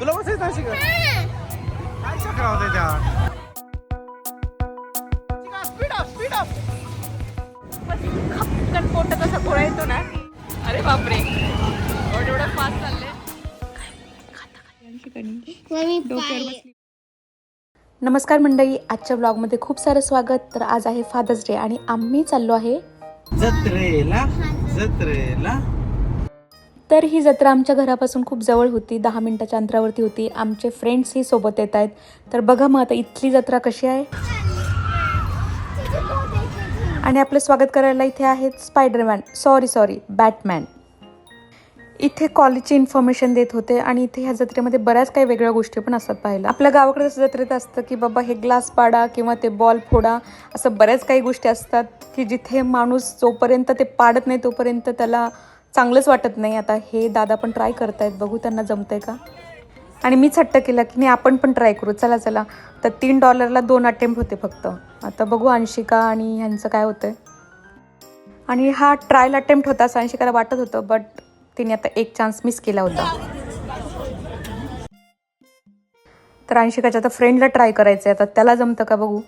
तुला बसायचं अशी का काय चक्र होते त्या स्पीड अप स्पीड अप खपकन पोटात असा गोळा येतो ना? अरे बापरे. एवढं एवढं फास्ट चालले नमस्कार मंडळी आजच्या ब्लॉगमध्ये खूप सारं स्वागत. तर आज आहे फादर्स डे आणि आम्ही चाललो आहे जत्रेला जत्रेला. तर ही जत्रा आमच्या घरापासून खूप जवळ होती. दहा मिनिटाच्या अंतरावरती होती. आमचे फ्रेंड्सही सोबत येत आहेत. तर बघा मग आता इथली जत्रा कशी आहे. आणि आपलं स्वागत करायला इथे आहेत स्पायडरमॅन सॉरी सॉरी बॅटमॅन इथे कॉलेजची इन्फॉर्मेशन देत होते आणि इथे ह्या जत्रेमध्ये बऱ्याच काही वेगळ्या गोष्टी पण असतात पाहायला. आपल्या गावाकडे जसं जत्रेत असतं की बाबा हे ग्लास पाडा किंवा ते बॉल फोडा असं बऱ्याच काही गोष्टी असतात की जिथे माणूस जोपर्यंत ते पाडत नाही तोपर्यंत त्याला चांगलंच वाटत नाही. आता हे दादा पण ट्राय करतायत. बघू त्यांना जमतंय का? आणि मीच हट्ट केला की नाही आपण पण ट्राय करू. चला चला. तर तीन डॉलरला दोन अटेम्प्ट होते फक्त. आता बघू अंशिका आणि ह्यांचं काय होतं आणि हा ट्रायल अटेम्प्ट होता असं अंशिकाला वाटत होतं बट तिने आता एक चान्स मिस केला होता. तर अंशिकाच्या आता फ्रेंडला ट्राय करायचं आहे आता त्याला जमतं का बघू?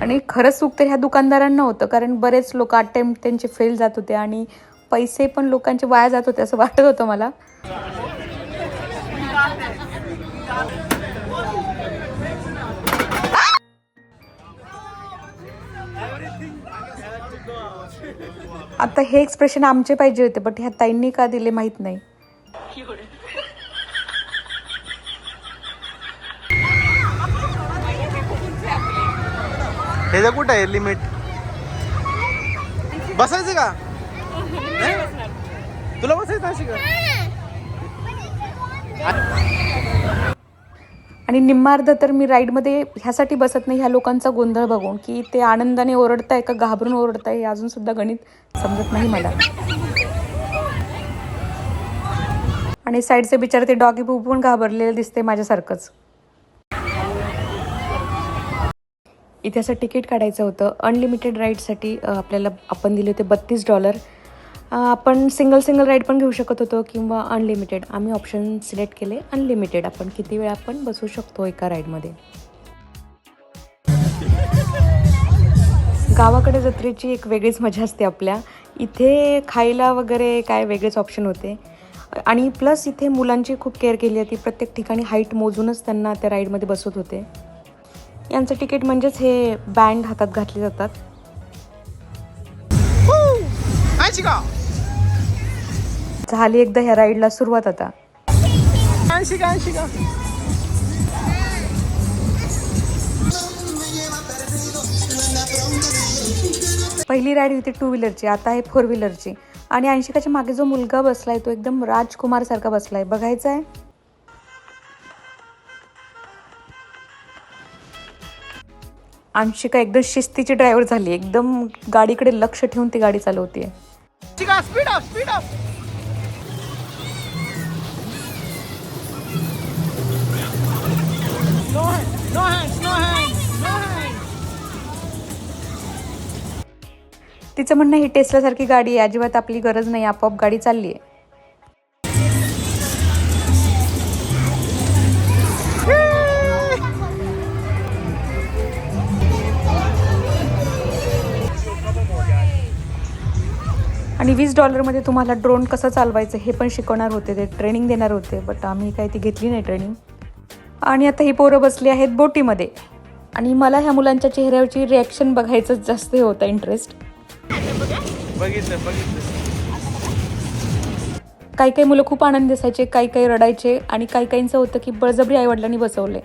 आणि खरंच चूक तर ह्या दुकानदारांना होतं कारण बरेच लोक अटेम्प्ट त्यांचे फेल जात होते आणि पैसे पण लोकांचे वाया जात होते असं वाटत होतं मला. आता हे एक्सप्रेशन आमचे पाहिजे होते बट ह्या ताईंनी का दिले माहीत नाही. हे कुठं आहे? लिमिट बसायचं का? तुला बसायचं अशी का आणि निम्मार्ध तर मी राईडमध्ये ह्यासाठी बसत नाही ह्या लोकांचा गोंधळ बघून की ते आनंदाने ओरडताय का घाबरून ओरडताय हे अजून सुद्धा गणित समजत नाही मला. आणि साईडचे बिचारे ते डॉगी पण घाबरलेले दिसते माझ्यासारखंच. इथे असं तिकीट काढायचं होतं. अनलिमिटेड राईडसाठी आपल्याला आपण दिले होते बत्तीस डॉलर आपण सिंगल सिंगल राईड पण घेऊ शकत होतो किंवा अनलिमिटेड आम्ही ऑप्शन सिलेक्ट केले अनलिमिटेड आपण किती वेळ आपण बसू शकतो एका राईडमध्ये गावाकडे जत्रेची एक वेगळीच मजा असते आपल्या. इथे खायला वगैरे काय वेगळेच ऑप्शन होते. आणि प्लस इथे मुलांची खूप केअर केली होती प्रत्येक ठिकाणी हाईट मोजूनच त्यांना त्या राईडमध्ये बसवत होते. यांचं तिकीट म्हणजेच हे बँड हातात घातले जातात. झाली एकदा ह्या राईडला सुरुवात आता. पहिली राईड होती टू व्हीलरची आता आहे फोर व्हीलरची आणि अंशिकाच्या मागे जो मुलगा बसलाय तो एकदम राजकुमार सारखा बसलाय. बघायचा आहे अंशिका एकदम शिस्तीची ड्रायव्हर झाली. एकदम गाडीकडे लक्ष ठेवून ती गाडी चालवते तिचं म्हणणं ही टेस्लासारखी गाडी आहे. अजिबात आपली गरज नाही. आपोआप गाडी चालली आहे आणि वीस डॉलरमध्ये तुम्हाला ड्रोन कसं चालवायचं हे पण शिकवणार होते. ते ट्रेनिंग देणार होते बट आम्ही काही ती घेतली नाही ट्रेनिंग. आणि आता ही पोरं बसली आहेत बोटीमध्ये. आणि मला ह्या मुलांच्या चेहऱ्यावरची रिॲक्शन बघायचं जास्त हे होतं इंटरेस्ट काही काही मुलं खूप आनंद दिसायचे काही काही रडायचे आणि काही काहींचं होतं की बळजबरी आईवडिलांनी बसवले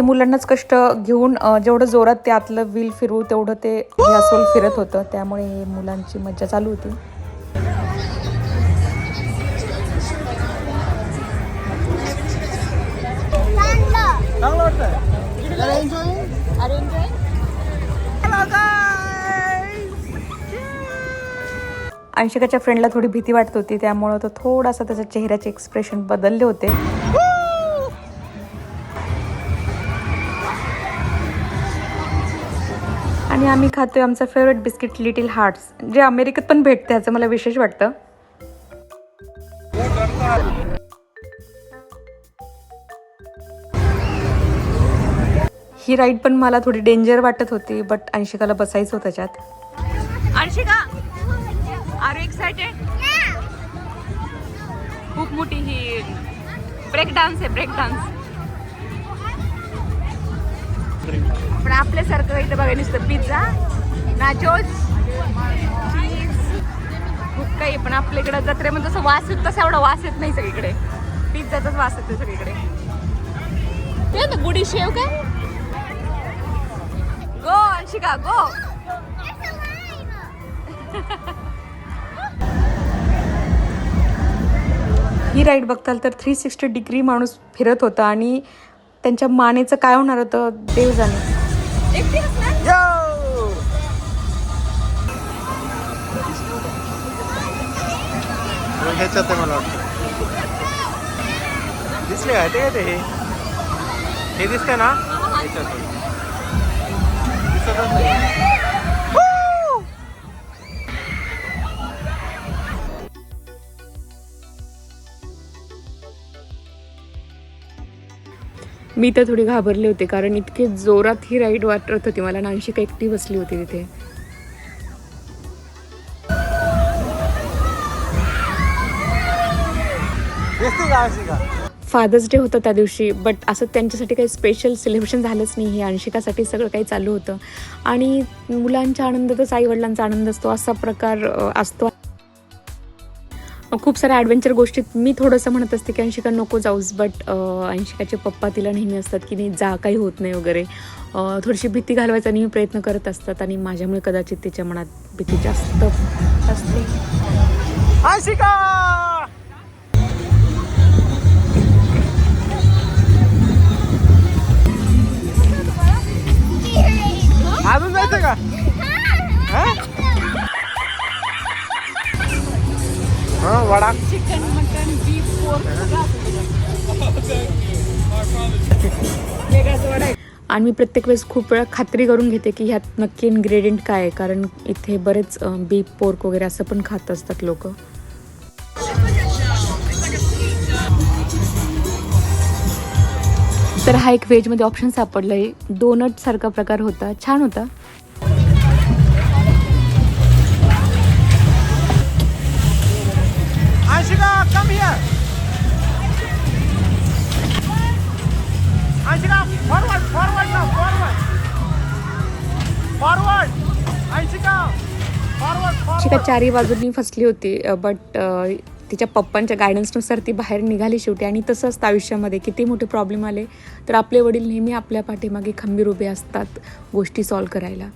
ते मुलांनाच कष्ट घेऊन जेवढं जोरात ते आतलं व्हील फिरवू तेवढं ते हे फिरत होतं. त्यामुळे मुलांची मज्जा चालू होती. अंशिकाच्या फ्रेंडला थोडी भीती वाटत होती त्यामुळं तो थोडासा त्याच्या चेहऱ्याचे एक्सप्रेशन बदलले होते. आणि आम्ही खातोय आमचं फेवरेट बिस्किट लिटिल हार्ट्स जे अमेरिकेत पण भेटते ह्याचं मला विशेष वाटतं. ही राईड पण मला थोडी डेंजर वाटत होती बट अंशिकाला बसायचं होतं त्याच्यात. अंशिका! आर यू एक्साइटेड खूप मोठी ही ब्रेक डान्स आहे ब्रेक डान्स पण आपल्यासारखं इथं बघा नुसतं पिझ्झा नाचोज चीज खूप काही आहे. पण आपल्याकडे जत्रेमध्ये म्हणजे जसं वास येत तसा एवढा वास येत नाही सगळीकडे. पिझ्झाचाच वास येतो सगळीकडे. ते ना गुडी शेव काय? गो अंशिका गो. ही राईड बघताल तर थ्री सिक्स्टी डिग्री माणूस फिरत होता आणि त्यांच्या मानेचं काय होणार होतं देव जाणे मला वाटतं. दिसले का? ते काय ते? हे हे दिसतंय ना? ह्याच्यात. दिसतच नाही. मी तर थोडी घाबरले होते कारण इतके जोरात ही राईड वाटत होती मला. नानशी का एकटी बसली होती तिथे. फादर्स डे होतं त्या दिवशी बट असं त्यांच्यासाठी काही स्पेशल सेलिब्रेशन झालंच नाही. हे अंशिकासाठी सगळं काही चालू होतं. आणि मुलांच्या आनंदातच आईवडिलांचा आनंद असतो असा प्रकार असतो. खूप साऱ्या ॲडव्हेंचर गोष्टीत मी थोडंसं म्हणत असते की अंशिका नको जाऊस बट अंशिकाचे पप्पा तिला नेहमी असतात की नाही जा काही होत नाही वगैरे. थोडीशी भीती घालवायचा नेहमी प्रयत्न करत असतात आणि माझ्यामुळे कदाचित तिच्या मनात भीती जास्त असते. आशिका अजून जायचं का? हा? Vada. Chicken mutton beef pork वेगळाच वडा आहे. आणि मी प्रत्येक वेळेस खूप वेळा खात्री करून घेते की ह्यात नक्की इन्ग्रेडियंट काय आहे कारण इथे बरेच बीफ पोर्क वगैरे असं पण खात असतात लोक. तर हा एक व्हेजमध्ये ऑप्शन सापडला आहे डोनट सारखा प्रकार होता. छान होता. Come here Ashika forward forward ना फॉरवर्ड फॉरवर्ड आशिका फॉरवर्ड शिका चारही बाजूंनी फसली होती बट तिच्या पप्पांच्या गायडन्सनुसार ती बाहेर निघाली शेवटी आणि तसं असतं आयुष्यामध्ये किती मोठे प्रॉब्लेम आले तर आपले वडील नेहमी आपल्या पाठीमागे खंबीर उभे असतात गोष्टी सॉल्व करायला.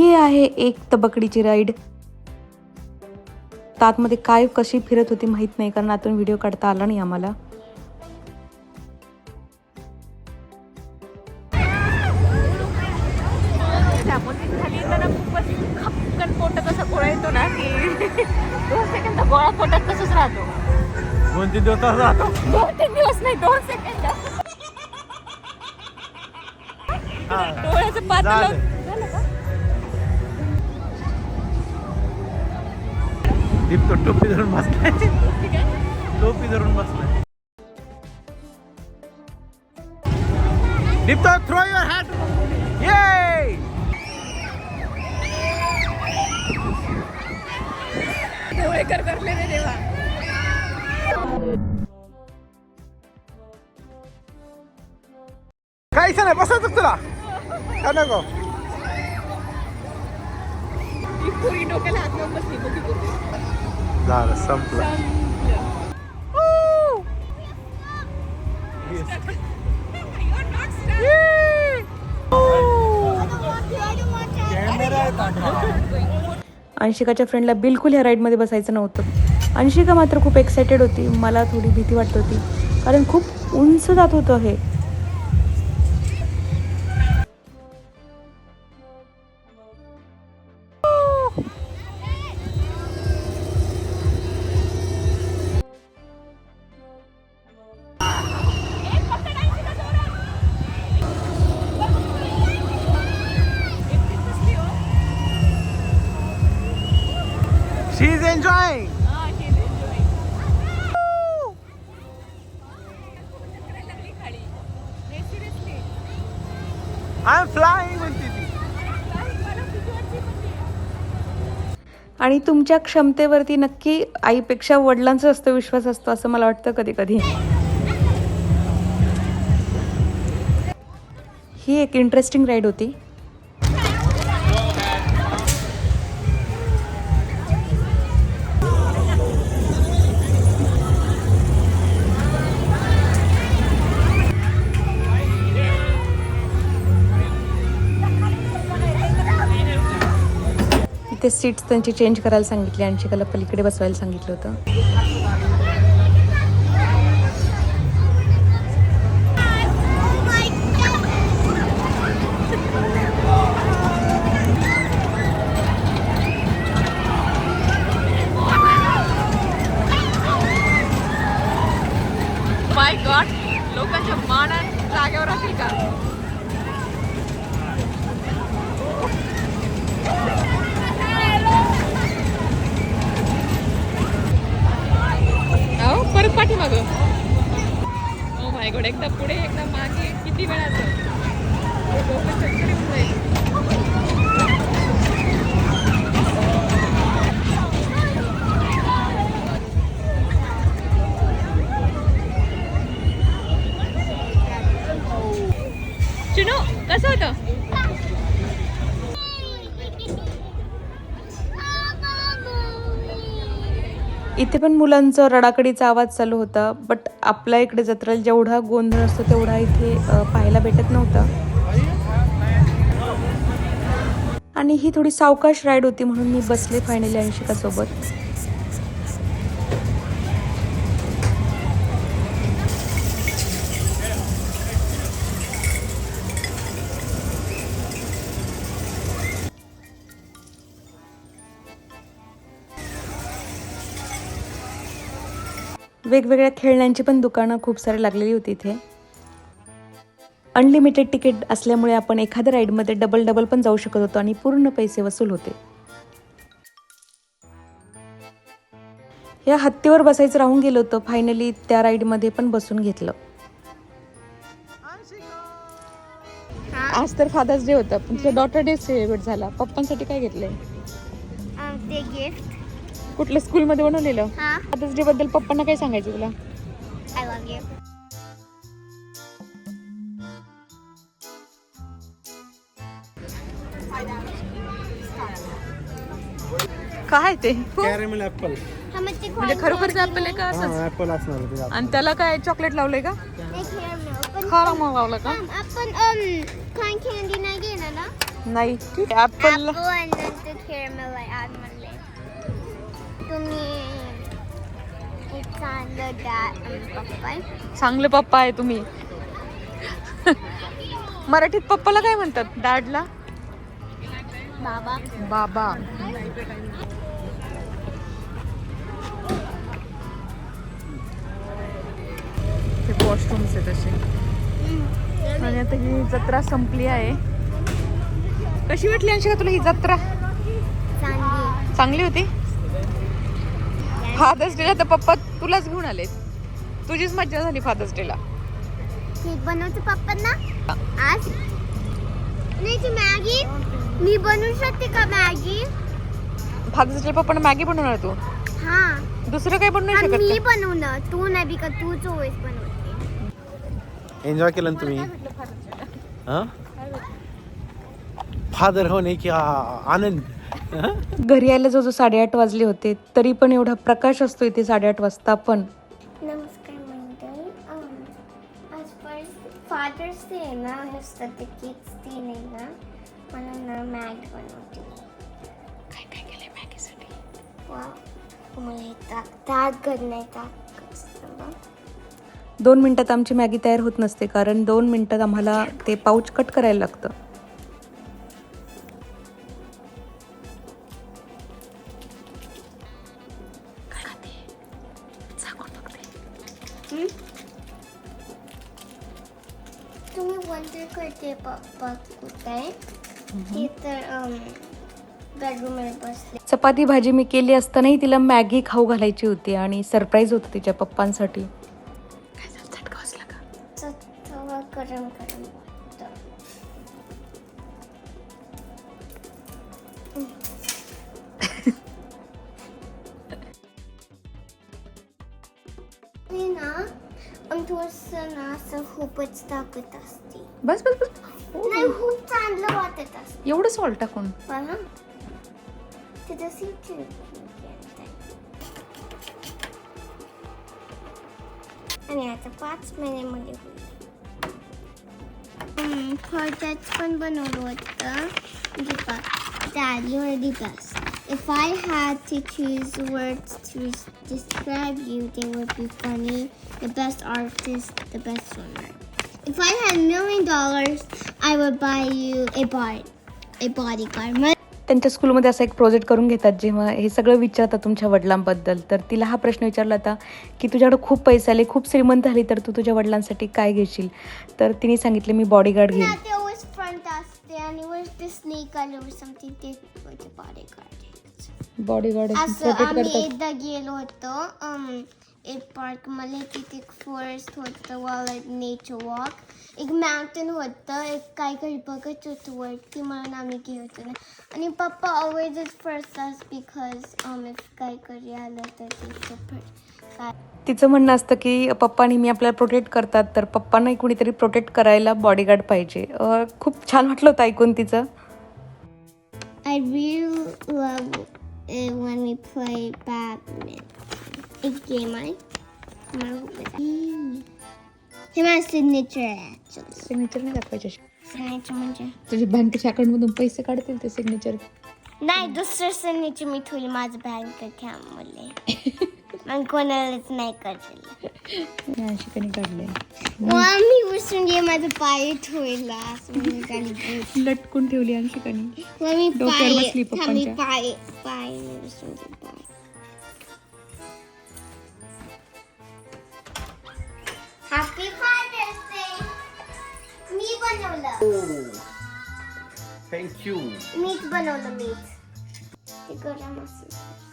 ही आहे एक तबकडीची राईड. आतमध्ये काय कशी फिरत होती माहीत नाही कारण आतून व्हिडिओ काढता आला नाही आम्हाला. गोळा दोन पोटात राहतो. तीन दिवस राहतो दोन तीन दिवस नाही दोन सेकंद डोळ्याचं पातळ. झालं. झालं का? दीप तो टोपी धरून बसलाय. टोपी धरून बसलाय. दीप तो थ्रो युअर हॅट ये कर करले रे देवा. काहीच नाही बसायचं तुला. का नको? डोक्याला हात लावून बसली. झालं संपलं अंशिकाच्या फ्रेंडला बिलकुल ह्या राईडमध्ये बसायचं नव्हतं. अंशिका मात्र खूप एक्सायटेड होती. मला थोडी भीती वाटत होती. कारण खूप उंच जात होतं हे. आणि तुमच्या क्षमतेवरती नक्की आईपेक्षा वडिलांचा जास्त विश्वास असतो असं मला वाटतं कधी कधी ही एक इंटरेस्टिंग राईड होती. इथे सीट्स त्यांची चेंज करायला सांगितली आणि शिकायला पलीकडे बसवायला सांगितलं होतं. माय गॉड लोकांच्या मानात जागेवर असेल का? पाठीमाग. ओ oh माय गॉड एकदा पुढे एकदा मागे. किती वेळाचं चिनो कसं होतं? इथे पण मुलांचं रडाकडीचा आवाज चालू होता बट आपल्या इकडे जत्रेला जेवढा गोंधळ असतो तेवढा इथे पाहायला भेटत नव्हता. आणि ही थोडी सावकाश राईड होती म्हणून मी बसले फायनली अंशिकासोबत. वेगवेगळ्या खेळण्यांची पण दुकानं खूप सारी लागलेली होती इथे. अनलिमिटेड तिकीट असल्यामुळे आपण एखाद्या राईडमध्ये डबल डबल पण जाऊ शकत होतो आणि पूर्ण पैसे वसूल होते. या हत्तीवर बसायचं राहून गेलं होतं. फायनली त्या राईडमध्ये पण बसून घेतलं. आज तर फादर्स डे होता. पण तुझा डॉटर डे सेलिब्रेट झाला. पप्पांसाठी काय घेतलंय? ते गिफ्ट कुठल्या स्कूलमध्ये बनवलेलं? हा. फादर्स डे बद्दल पप्पांना काय सांगायचं तुला? आय लव्ह यू काय ते? कॅरेमेल ऍपल मग ते म्हणजे खरोखरच ऍपल आहे का असंच? हा ऍपल असणार ते आणि त्याला काय चॉकलेट लावलंय का? खरं मग लावलं का? आपण कॉइन कॅन्डी नाही घेणार ना? नाही. ठीक आहे ऍपल तुम्ही चांगलं पप्पा आहे. चांगले पप्पा आहे तुम्ही. मराठीत पप्पाला काय म्हणतात? डॅडला बाबा. बाबा. ते वॉशरूम्स आहेत असे. आणि आता ही जत्रा संपली आहे. कशी वाटली अंशिका तुला ही जत्रा? चांगली. चांगली होती? फादर्स डेला तर पप्पा तुलाच घेऊन आले तुझीच मज्जा झाली फादर्स डेला. केक बनवतो पप्पांना. आज नाही ती मॅगी. मी बनवू शकते का मॅगी? फादर्स डे पप्पाने मॅगी बनवणार तू? हा. दुसरं काय बनवू शकत मी का? बनवणार. तू नाही बिका तू चोवीस बनवते. एन्जॉय केलं ना तुम्ही? हा? फादर होणे की आ- आनंद. हा? घरी यायला जो जो साडेआठ वाजले होते तरी पण एवढा प्रकाश असतो इथे साडेआठ वाजता पण. नमस्कार मंडळी. आज फर्स्ट फादर्स डे आहे ना नुसतं ते किड्स ना. म्हणून ना मॅगी बनवते. काय काय केलंय मॅगी वा मला हे टाक टाक गड नाही बघ. दोन मिनिटात आमची मॅगी तयार होत नसते कारण दोन मिनिटात आम्हाला ते पाऊच कट करायला लागतं. तुम्ही वंडर करते पप्पा कुठे ते तर बेडरूममध्ये बसले चपाती भाजी मी केली असतानाही तिला मॅगी खाऊ घालायची होती आणि सरप्राईज होतं तिच्या पप्पांसाठी. थोडंसं ना असं खूपच टाकत असते बस बस बस नाही खूप चांगलं वाटत असते एवढं सॉल्ट टाकून ते तशी आणि आता पाच महिन्यामध्ये होईल फळाच पण बनवलं होतं Deepa or the best. If I had to choose words to describe you, they would be funny, the best artist, the best swimmer. If I had a million dollars, I would buy you a body, a bodyguard. My त्यांच्या स्कूलमध्ये असा एक project करून घेतात जेव्हा हे सगळं विचारतात तुमच्या वडिलांबद्दल तर तिला हा प्रश्न विचारला होता की तुझ्याकडे खूप पैसे आले खूप श्रीमंत झाली तर तू तुझ्या वडिलांसाठी काय घेशील तर तिने सांगितले मी बॉडीगार्ड घेईन बॉडीगार्ड प्रोटेक्ट आम्ही करतात. एकदा गेलो होतो um, एक पार्कमध्ये तिथे फॉरेस्ट होतं वाईल्ड नेचर वॉक एक माउंटेन होतं एक काय काही बघत होतं वरती म्हणून आम्ही गेलो होतो आणि पप्पा always is first us because if काय करी आलं तर फर्स्ट काय. तिचं म्हणणं असतं की पप्पा नेहमी आपल्याला प्रोटेक्ट करतात तर पप्पांनाही कुणीतरी प्रोटेक्ट करायला बॉडीगार्ड पाहिजे. अं, खूप छान वाटलं होतं ऐकून तिचं. I really love it when we play Batman. A game I. He my signature actually. Signature नाही दाखवायचे Signature म्हणजे तुझ्या बँकेच्या अकाउंटमधून पैसे काढतील ते सिग्नेचर नाही दुसरं signature मी ठेवली माझं बँकमध्ये मग कोणालाच नाही काढले मग मी विसरून गे माझं पाय ठेवला असं म्हणून भूत. लटकून ठेवली आणि ठिकाणी मग मी डोक्यावर पाय बसली थांब, मी पप्पांच्या. पाय पाय विसरून गेले, पाय हॅपी फादर्स डे मी बनवलं. थँक्यू मीच बनवलं मीच ते गरम असेल